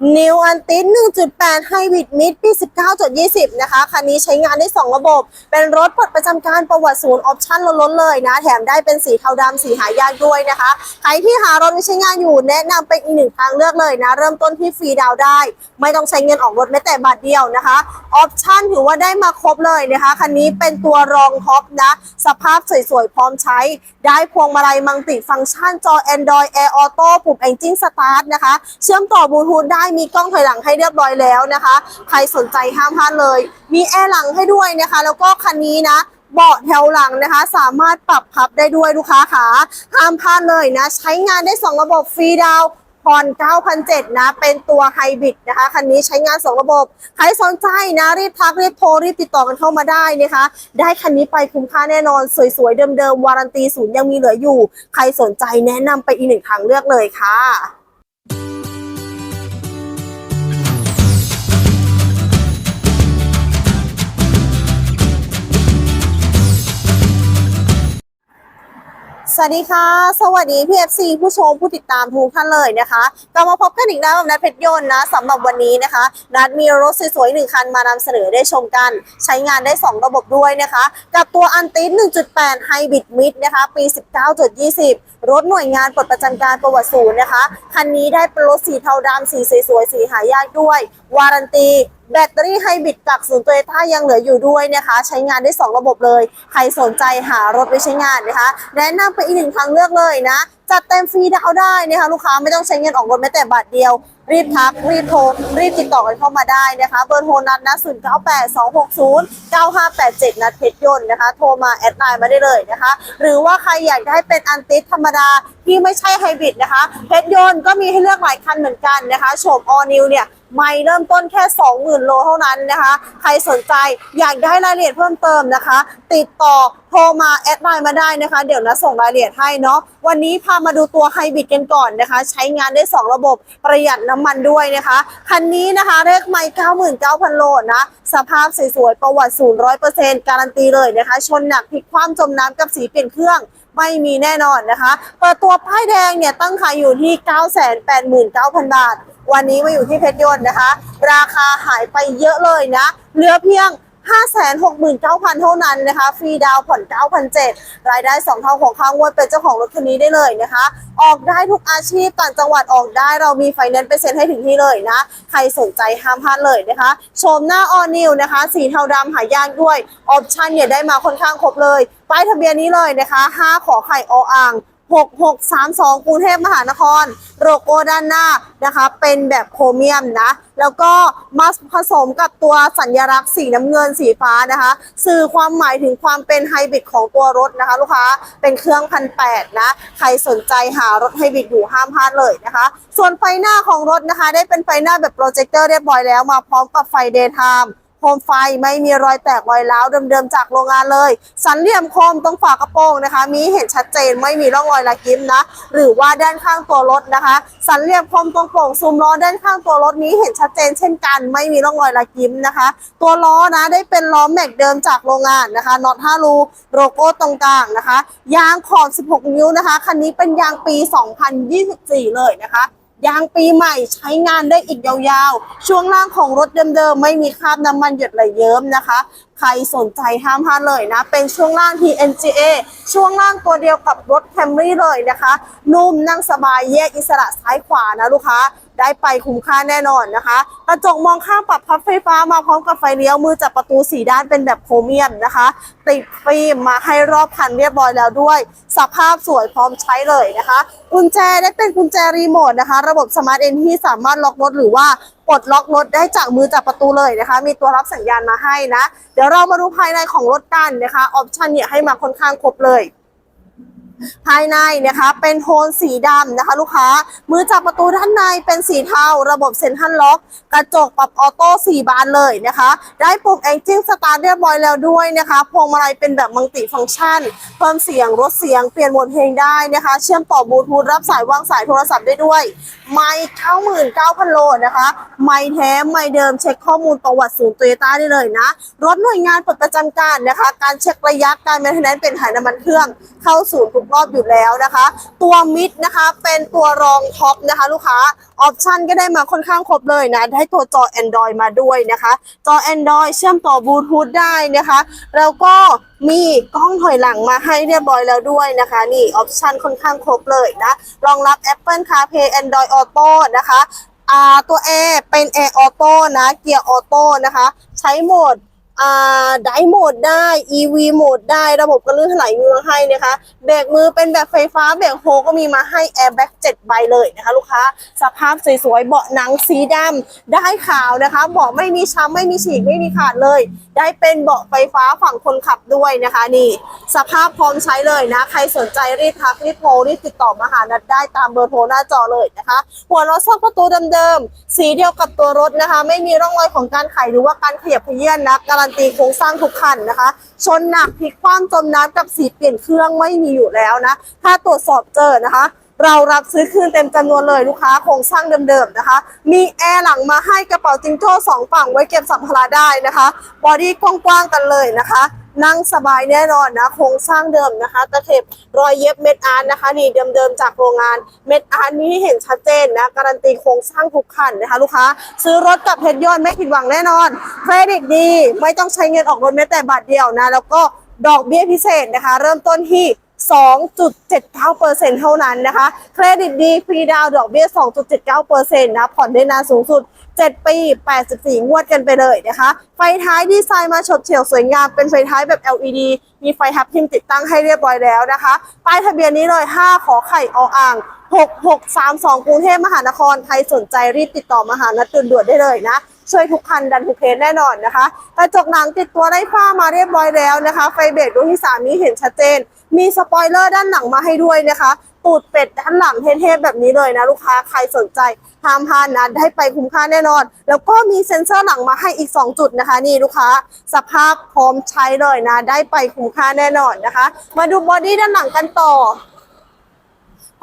New a n t i 1.8 Hybrid Mid ปี 19.20 นะคะ คันนี้ใช้งานได้ 2 ระบบ เป็นรถปลดประจำการประวัติศูนย์ออปชั่นล้นเลยนะ แถมได้เป็นสีเทาดำสีหายากด้วยนะคะ ใครที่หารถไม่ใช้งานอยู่แนะนำเป็นอีกหนึ่งทางเลือกเลยนะ เริ่มต้นที่ฟรีดาวได้ ไม่ต้องใช้เงินออกรถแม้แต่บาทเดียวนะคะ ออปชั่นถือว่าได้มาครบเลยนะคะ คันนี้เป็นตัวรองท็อปนะ สภาพสวยๆ พร้อมใช้ ได้พวงมาลัยมังติฟังก์ชันจอ Android Air Auto ปุ่ม Engine Start นะคะ เชื่อมต่อบลูทูธได้มีกล้องถอยหลังให้เรียบร้อยแล้วนะคะ ใครสนใจห้ามพลาดเลย มีแอร์หลังให้ด้วยนะคะ แล้วก็คันนี้นะเบาะแถวหลังนะคะ สามารถปรับพับได้ด้วยลูกค้าขาห้ามพลาดเลยนะ ใช้งานได้ 2 ระบบฟรีดาวน์ผ่อน9,007นะ เป็นตัวไฮบริดนะคะ คันนี้ใช้งาน 2 ระบบ ใครสนใจนะ รีบทักรีบโทร รีบติดต่อกันเข้ามาได้นะคะ ได้คันนี้ไปคุ้มค่าแน่นอน สวยๆ เดิมๆ วารันตีศูนย์ยังมีเหลืออยู่ ใครสนใจแนะนำไปอีกหนึ่งทางเลือกเลยค่ะ วัสดีค่ะ สวัสดีพี่ FC ผู้ชมผู้ติดตามทุกท่านเลยนะคะกลับมาพบกันอีกแล้วกับนัดเพชรยนต์นะสำหรับวันนี้นะคะ นัดมีรถสวยๆหนึ่งคันมานำเสนอได้ชมกัน ใช้งานได้ 2 ระบบด้วยนะคะ กับตัวอันติส1.8 Hybrid Mid นะคะ ปี 19.20 รถหน่วยงานปลดประจำการประวัติศูนย์นะคะ คันนี้ได้เป็นรถสีเทาดำสีสวยๆสีหายากด้วย วารันตี แบตเตอรี่ไฮบริดจากศูนย์โตโยต้ายังเหลืออยู่ด้วยนะคะ ใช้งานได้ 2 ระบบเลย ใครสนใจหารถไปใช้งานนะคะ แนะนำไปอีกหนึ่งทางเลือกเลยนะ จัดเต็มฟรีดาวได้นะคะลูกค้าไม่ต้องใช้เงินออกรถแม้แต่บาทเดียว รีบทัก รีบโทร รีบติดต่อกันเข้ามาได้นะคะ เบอร์โทรนัดนะ0 9 8 2 6 0 9 5 8 7 นัดเพชรยนต์นะคะ โทรมาแอดไลน์มาได้เลยนะคะ หรือว่าใครอยากได้เป็นอันติสธรรมดาที่ไม่ใช่ไฮบริดนะคะ เพชรยนต์ก็มีให้เลือกหลายคันเหมือนกันนะคะโฉมออนิวเนี่ย ไม่เริ่มต้นแค่ 20,000 โลเท่านั้นนะคะ ใครสนใจอยากได้รายละเอียดเพิ่มเติมนะคะ ติดต่อโทรมาแอดไลน์มาได้นะคะ เดี๋ยวนะส่งรายละเอียดให้เนาะวันนี้พามาดูตัวไฮบริดกันก่อนนะคะ ใช้งานได้ 2 ระบบประหยัดน้ำมันด้วยนะคะคันนี้นะคะเลขไม่99,000 โลนะสภาพสวยๆประวัติศูนย์100%การันตีเลยนะคะ ชนหนักพลิกคว่ำจมน้ำกับสีเปลี่ยนเครื่อง ไม่มีแน่นอนนะคะ เปิดตัวป้ายแดงเนี่ยตั้งขายอยู่ที่ 989,000 บาท วันนี้มาอยู่ที่เพชรยนต์นะคะ ราคาหายไปเยอะเลยนะเหลือเพียง 569,000 เท่านั้นนะคะ ฟรีดาวผ่อน 9,700 รายได้ 2 เท่าของค่างวดเป็นเจ้าของรถคันนี้ได้เลยนะคะ ออกได้ทุกอาชีพต่างจังหวัดออกได้เรามีไฟแนนซ์ไปเซ็นให้ถึงที่เลยนะ ใครสนใจห้ามพลาดเลยนะคะชมหน้าออนิวนะคะ สีเทาดำหายากด้วย ออปชันเนี่ยได้มาค่อนข้างครบเลย ป้ายทะเบียนนี้เลยนะคะ 5 ขอไข่ออ่าง 6632กรุงเทพมหานคร โลโก้ด้านหน้านะคะ เป็นแบบโครเมียมนะ แล้วก็มาผสมกับตัวสัญลักษณ์สีน้ำเงินสีฟ้านะคะ สื่อความหมายถึงความเป็นไฮบริดของตัวรถนะคะ ลูกค้าเป็นเครื่องพันแปดนะ ใครสนใจหารถไฮบริดอยู่ห้ามพลาดเลยนะคะ ส่วนไฟหน้าของรถนะคะ ได้เป็นไฟหน้าแบบโปรเจคเตอร์เรียบร้อยแล้วมาพร้อมกับไฟเดย์ไทม์ โคมไฟไม่มีรอยแตกรอยร้าวเดิมๆจากโรงงานเลย สันเหลี่ยมโคมตรงฝากระโปรงนะคะ มีเห็นชัดเจนไม่มีร่องรอยลากิ้มนะ หรือว่าด้านข้างตัวรถนะคะ สันเหลี่ยมโคมตรงโป่งซูมล้อด้านข้างตัวรถนี้เห็นชัดเจนเช่นกัน ไม่มีร่องรอยลากิ้มนะคะ ตัวล้อนะได้เป็นล้อแม็กเดิมจากโรงงานนะคะน็อต5รูโลโก้ตรงกลางนะคะ ยางขอบ 16 นิ้วนะคะคันนี้เป็นยางปี 2024 เลยนะคะ ยางปีใหม่ใช้งานได้อีกยาวๆ ช่วงล่างของรถเดิมๆ ไม่มีคราบน้ำมันหยดไหลเยิ้มนะคะ ใครสนใจห้ามพลาดเลยนะ เป็นช่วงล่าง TNGA ช่วงล่างตัวเดียวกับรถ Camry เลยนะคะ นุ่มนั่งสบายแยกอิสระซ้ายขวานะลูกค้าได้ไปคุ้มค่าแน่นอนนะคะ กระจกมองข้างปรับพับไฟฟ้ามาพร้อมกับไฟเลี้ยวมือจับประตูสีด้านเป็นแบบโครเมียมนะคะ ติดฟิล์มมาให้รอบคันเรียบร้อยแล้วด้วย สภาพสวยพร้อมใช้เลยนะคะ กุญแจได้เป็นกุญแจรีโมทนะคะ ระบบสมาร์ทเอนที่สามารถล็อกรถหรือว่า ปลดล็อกรถได้จากมือจับประตูเลยนะคะ มีตัวรับสัญญาณมาให้นะ เดี๋ยวเรามาดูภายในของรถกันนะคะออปชันเนี่ยให้มาค่อนข้างครบเลย ภายในนะคะเป็นโทนสีดำนะคะ ลูกค้า มือจับประตูด้านในเป็นสีเทา ระบบเซ็นทรัลล็อก กระจกปรับออโต้4บานเลยนะคะ ได้ปุ่มแองจิ้งสตาร์ทเรียบร้อยแล้วด้วยนะคะ พวงมาลัยเป็นแบบมัลติฟังก์ชัน เพิ่มเสียงลดเสียงเปลี่ยนโหมดเพลงได้นะคะ เชื่อมต่อบลูทูธรับสายวางสายโทรศัพท์ได้ด้วย ไม่99,000โลนะคะ ไม่แท้ไม่เดิมเช็คข้อมูลประวัติศูนย์โตโยต้าได้เลยนะ รถหน่วยงานปลดประจำการนะคะ การเช็คระยะการแมนเทนแนนเป็นถ่ายน้ำมันเครื่องเข้าศูนย์ทุกรอบอยู่แล้วนะคะ ตัวมิดนะคะเป็นตัวรองท็อปนะคะ ลูกค้าออปชันก็ได้มาค่อนข้างครบเลยนะ ได้ตัวจอ Android มาด้วยนะคะ จอ Android เชื่อมต่อบลูทูธได้นะคะ แล้วก็มีกล้องถอยหลังมาให้เรียบร้อยแล้วด้วยนะคะ นี่ออปชันค่อนข้างครบเลยนะ รองรับ Apple CarPlay Android Auto นะคะตัว A เป็น Air Auto นะ เกียร์ออโต้นะคะ ใช้โหมด ไดโหมดได้ EV โหมดได้ ระบบกระลื่นถลายมีมาให้นะคะ เบรกมือเป็นแบบไฟฟ้า เบรกโฮก็มีมาให้แอร์แบ็ก7ใบเลยนะคะลูกค้า สภาพสวยๆ เบาะหนังสีดำได้ขาวนะคะเบาะไม่มีช้ำไม่มีฉีกไม่มีขาดเลย ได้เป็นเบาะไฟฟ้าฝั่งคนขับด้วยนะคะนี่ สภาพพร้อมใช้เลยนะ ใครสนใจรีบทักรีบโทรรีบติดต่อมาหานัดได้ตามเบอร์โทรหน้าจอเลยนะคะ หัวล้อซอกประตูเดิมๆสีเดียวกับตัวรถนะคะ ไม่มีร่องรอยของการไขหรือว่าการขยับเขยื่อนนะการันตีโครงสร้างทุกคันนะคะ ชนหนักพลิกคว่ำจมน้ำกับสีเปลี่ยนเครื่องไม่มีอยู่แล้วนะ ถ้าตรวจสอบเจอนะคะ เรารับซื้อคืนเต็มจำนวนเลยลูกค้าโครงสร้างเดิมๆนะคะ มีแอร์หลังมาให้กระเป๋าจิงโจ้สองฝั่งไว้เก็บสัมภาระได้นะคะ บอดี้กว้างๆกันเลยนะคะ นั่งสบายแน่นอนนะโครงสร้างเดิมนะคะตะเข็บรอยเย็บเม็ดอาร์ตนะคะ นี่เดิมๆจากโรงงานเม็ดอาร์ตนี้เห็นชัดเจนนะการันตีโครงสร้างทุกคันนะคะ ลูกค้า ซื้อรถกับเพชรยนต์ไม่ผิดหวังแน่นอนเครดิตดี ไม่ต้องใช้เงินออกรถแม้แต่บาทเดียวนะ แล้วก็ดอกเบี้ยพิเศษนะคะ เริ่มต้นที่ 2.79%เท่านั้นนะคะ เครดิตดีฟรีดาวดอกเบี้ย 2.79%นะ ผ่อนได้นานสูงสุด 7 ปี 84 งวดกันไปเลยนะคะ ไฟท้ายดีไซน์มาฉดเฉียวสวยงาม เป็นไฟท้ายแบบ LED มีไฟฮับทิมติดตั้งให้เรียบร้อยแล้วนะคะ ป้ายทะเบียนนี้เลย 5 ขอไข่ออ่าง6632 กรุงเทพมหานคร ใครสนใจรีบติดต่อมาหานัดด่วนๆได้เลยนะ ช่วยทุกคันดันทุกเคสแน่นอนนะคะกระจกหนังติดตัวได้ฝ้ามาเรียบร้อยแล้วนะคะ ไฟเบรกดวงที่สามนี้เห็นชัดเจน มีสปอยเลอร์ด้านหลังมาให้ด้วยนะคะตูดเป็ดด้านหลังเท่ๆแบบนี้เลยนะลูกค้าใครสนใจห้ามพานะได้ไปคุ้มค่าแน่นอน แล้วก็มีเซ็นเซอร์หลังมาให้อีก 2 จุดนะคะ นี่ลูกค้า สภาพพร้อมใช้เลยนะ ได้ไปคุ้มค่าแน่นอนนะคะ มาดูบอดี้ด้านหลังกันต่อ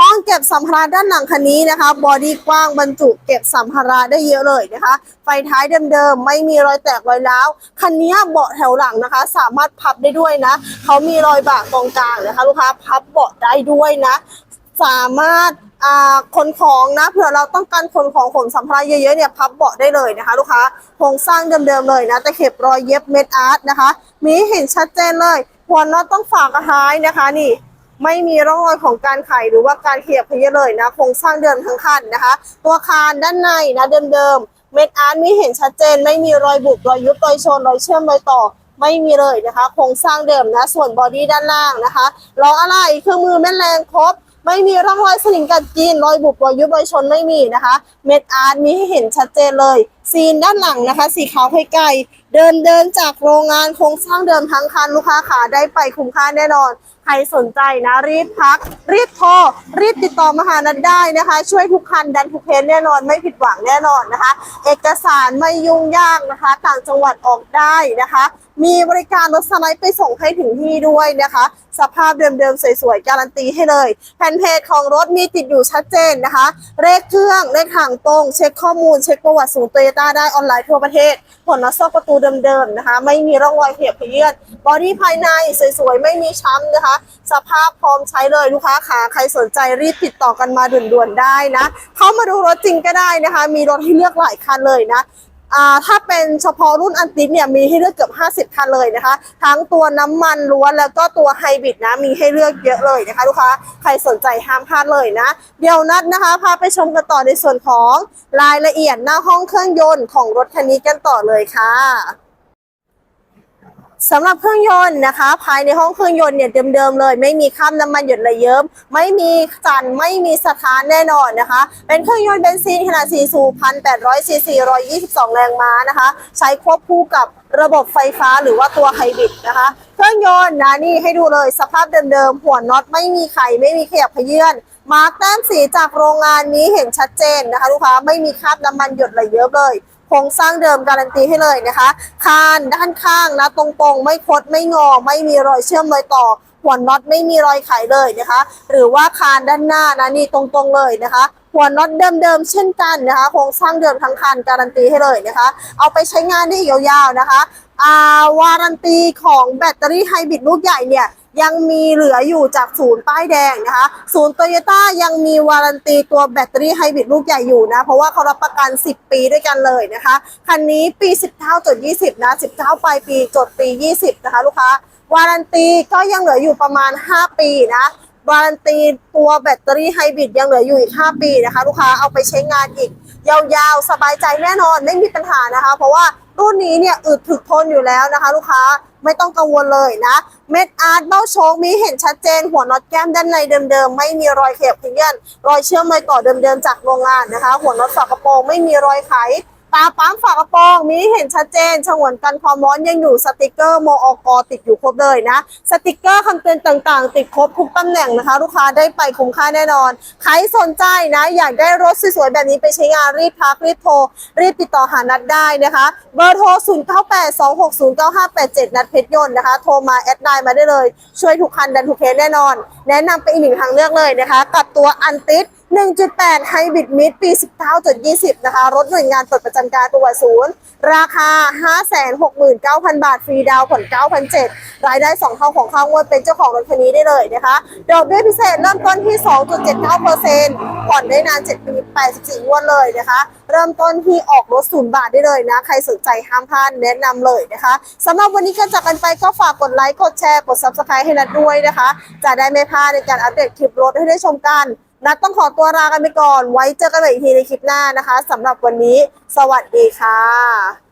ห้องเก็บสัมภาระด้านหลังคันนี้นะคะ บอดี้กว้างบรรจุเก็บสัมภาระได้เยอะเลยนะคะ ไฟท้ายเดิมๆ ไม่มีรอยแตกรอยร้าว คันนี้เบาะแถวหลังนะคะ สามารถพับได้ด้วยนะ เขามีรอยบากตรงกลางนะคะ ลูกค้าพับเบาะได้ด้วยนะ สามารถอาขนของนะเผื่อเราต้องการขนของขนสัมภาระเยอะๆเนี่ยพับเบาะได้เลยนะคะ ลูกค้าโครงสร้างเดิมๆเลยนะแตะเข็บรอยเย็บเม็ดอาร์ตนะคะ มีเห็นชัดเจนเลยหัวน็อตต้องฝากกระท้ายนะคะนี่ ไม่มีร่องรอยของการไขหรือว่าการเขียบเพยเลยนะโครงสร้างเดิมทั้งคันนะคะ ตัวคานด้านในนะเดิมๆเม็ดอาร์ตมีเห็นชัดเจน ไม่มีรอยบุบรอยยุบรอยชนรอยเชื่อมรอยต่อไม่มีเลยนะคะ โครงสร้างเดิมนะ ส่วนบอดี้ด้านล่างนะคะล้ออะไรเครื่องมือแม่แรงครบ ไม่มีร่องรอยสนิมกัดกินรอยบุบรอยยุบรอยชนไม่มีนะคะ เม็ดอาร์ตมีให้เห็นชัดเจนเลย ซีนด้านหลังนะคะ สีขาวไข่ไก่เดินเดินจากโรงงานโครงสร้างเดิมทั้งคันลูกค้าขาได้ไปคุ้มค่าแน่นอน ใครสนใจนะรีบพัก รีบโทรรีบติดต่อมาหานัดได้นะคะ ช่วยทุกคันดันทุกเพนแน่นอนไม่ผิดหวังแน่นอนนะคะ เอกสารไม่ยุ่งยากนะคะ ต่างจังหวัดออกได้นะคะ มีบริการรถสไลด์ไปส่งให้ถึงที่ด้วยนะคะ สภาพเดิมๆสวยๆ การันตีให้เลยแผ่นเพจของรถมีติดอยู่ชัดเจนนะคะ เลขเครื่องเลขทางตรง เช็คข้อมูลเช็คประวัติศูนย์โตโยต้าได้ออนไลน์ทั่วประเทศผลลัพธ์ซอกประตูเดิมๆนะคะ ไม่มีร่องรอยเหียบเยื่อนบอดี้ภายในสวยๆไม่มีช้ำนะคะสภาพพร้อมใช้เลยลูกค้าขาใครสนใจรีบติดต่อกันมาด่วนๆได้นะเข้ามาดูรถจริงก็ได้นะคะ มีรถให้เลือกหลายคันเลยนะถ้าเป็นเฉพาะรุ่นอันติสเนี่ยมีให้เลือกเกือบ 50 คันเลยนะคะ ทั้งตัวน้ำมันล้วนแล้วก็ตัวไฮบริดนะมีให้เลือกเยอะเลยนะคะลูกค้าใครสนใจห้ามพลาดเลยนะ เดี๋ยวนัดนะคะพาไปชมกันต่อในส่วนของรายละเอียดหน้าห้องเครื่องยนต์ของรถคันนี้กันต่อเลยค่ะ สำหรับเครื่องยนต์นะคะ ภายในห้องเครื่องยนต์เนี่ยเดิมๆเลย ไม่มีคราบน้ำมันหยดระเยิ้มไม่มีจันไม่มีสถานแน่นอนนะคะ เป็นเครื่องยนต์เบนซินขนาด4สูบ1,800ซีซี122 แรงม้านะคะ ใช้ควบคู่กับระบบไฟฟ้าหรือว่าตัวไฮบริดนะคะ เครื่องยนต์นะนี่ให้ดูเลยสภาพเดิมๆหัวน็อตไม่มีไขไม่มีขยับขยื่นมาร์กแต้มสีจากโรงงานนี้เห็นชัดเจนนะคะลูกค้าไม่มีคราบน้ำมันหยดระเยิ้มเลย โครงสร้างเดิมการันตีให้เลยนะคะ คานด้านข้างนะตรงๆ ไม่คดไม่งอ ไม่มีรอยเชื่อมรอยต่อ หัวน็อตไม่มีรอยไขเลยนะคะ หรือว่าคานด้านหน้านะนี่ตรงๆเลยนะคะหัวน็อตเดิมๆเช่นกันนะคะโครงสร้างเดิมทั้งคันการันตีให้เลยนะคะ เอาไปใช้งานได้อีกยาวๆนะคะอ่าวารันตีของแบตเตอรี่ไฮบริดลูกใหญ่เนี่ย ยังมีเหลืออยู่จากศูนย์ป้ายแดงนะคะ ศูนย์โตโยต้ายังมีวารันตีตัวแบตเตอรี่ไฮบริดลูกใหญ่อยู่นะ เพราะว่าเขารับประกัน 10 ปีด้วยกันเลยนะคะ คันนี้ปี 19จด20 นะ 19 ปลายปีจดปี 20 นะคะลูกค้าวารันตีก็ยังเหลืออยู่ประมาณ 5 ปีนะวารันตีตัวแบตเตอรี่ไฮบริดยังเหลืออยู่อีก 5 ปีนะคะ ลูกค้าเอาไปใช้งานอีก ยาวๆ สบายใจแน่นอนไม่มีปัญหานะคะ เพราะว่ารุ่นนี้เนี่ยอึดถึกทนอยู่แล้วนะคะ ลูกค้า ไม่ต้องกังวลเลยนะเม็ดอาร์ตเบ้าโชคมีเห็นชัดเจน หัวน็อตแก้มด้านในเดิมๆ ไม่มีรอยเข็บขยื่นรอยเชื่อมรอยต่อเดิมๆจากโรงงานนะคะ หัวน็อตฝากระโปรงไม่มีรอยไข ตาปั๊มฝากระโปรงนี้เห็นชัดเจนฉงวนกันความร้อนยังอยู่สติกเกอร์โมอกติดอยู่ครบเลยนะ สติกเกอร์คำเตือนต่างๆ ติดครบทุกตำแหน่งนะคะ ลูกค้าได้ไปคุ้มค่าแน่นอน ใครสนใจนะ อยากได้รถสวยๆ แบบนี้ไปใช้งานรีบพักรีบโทร รีบติดต่อหานัดได้นะคะ เบอร์โทร 0982609587 นัดเพชรยนต์นะคะ โทรมาแอดไลน์มาได้เลย ช่วยทุกคันดันทุกเคสแน่นอน แนะนำไปอีกหนึ่งทางเลือกเลยนะคะ กับตัวอันติส 1.8 ไฮบริดมิดปี 19.20 นะคะ รถหน่วยงานเปิดประจำการตัวศูนย์ ราคา 569,000 บาท ฟรีดาวน์ผ่อน9,700รายได้ 2 เท่าของค่างวดเป็นเจ้าของรถคันนี้ได้เลยนะคะ ดอกเบี้ยพิเศษเริ่มต้นที่ 2.79%ผ่อนได้นาน 7 ปี 84งวดเลยนะคะ เริ่มต้นที่ออกรถศูนย์บาทได้เลยนะ ใครสนใจห้ามพลาดแนะนำเลยนะคะสำหรับวันนี้กันจากกันไปก็ฝากกดไลค์ กดแชร์ กด Subscribe ให้นัดด้วยนะคะ จะได้ไม่พลาดในการอัปเดตคลิปรถให้ได้ชมกัน นัดต้องขอตัวลากันไปก่อน ไว้เจอกันใหม่อีกทีในคลิปหน้านะคะสำหรับวันนี้ สวัสดีค่ะ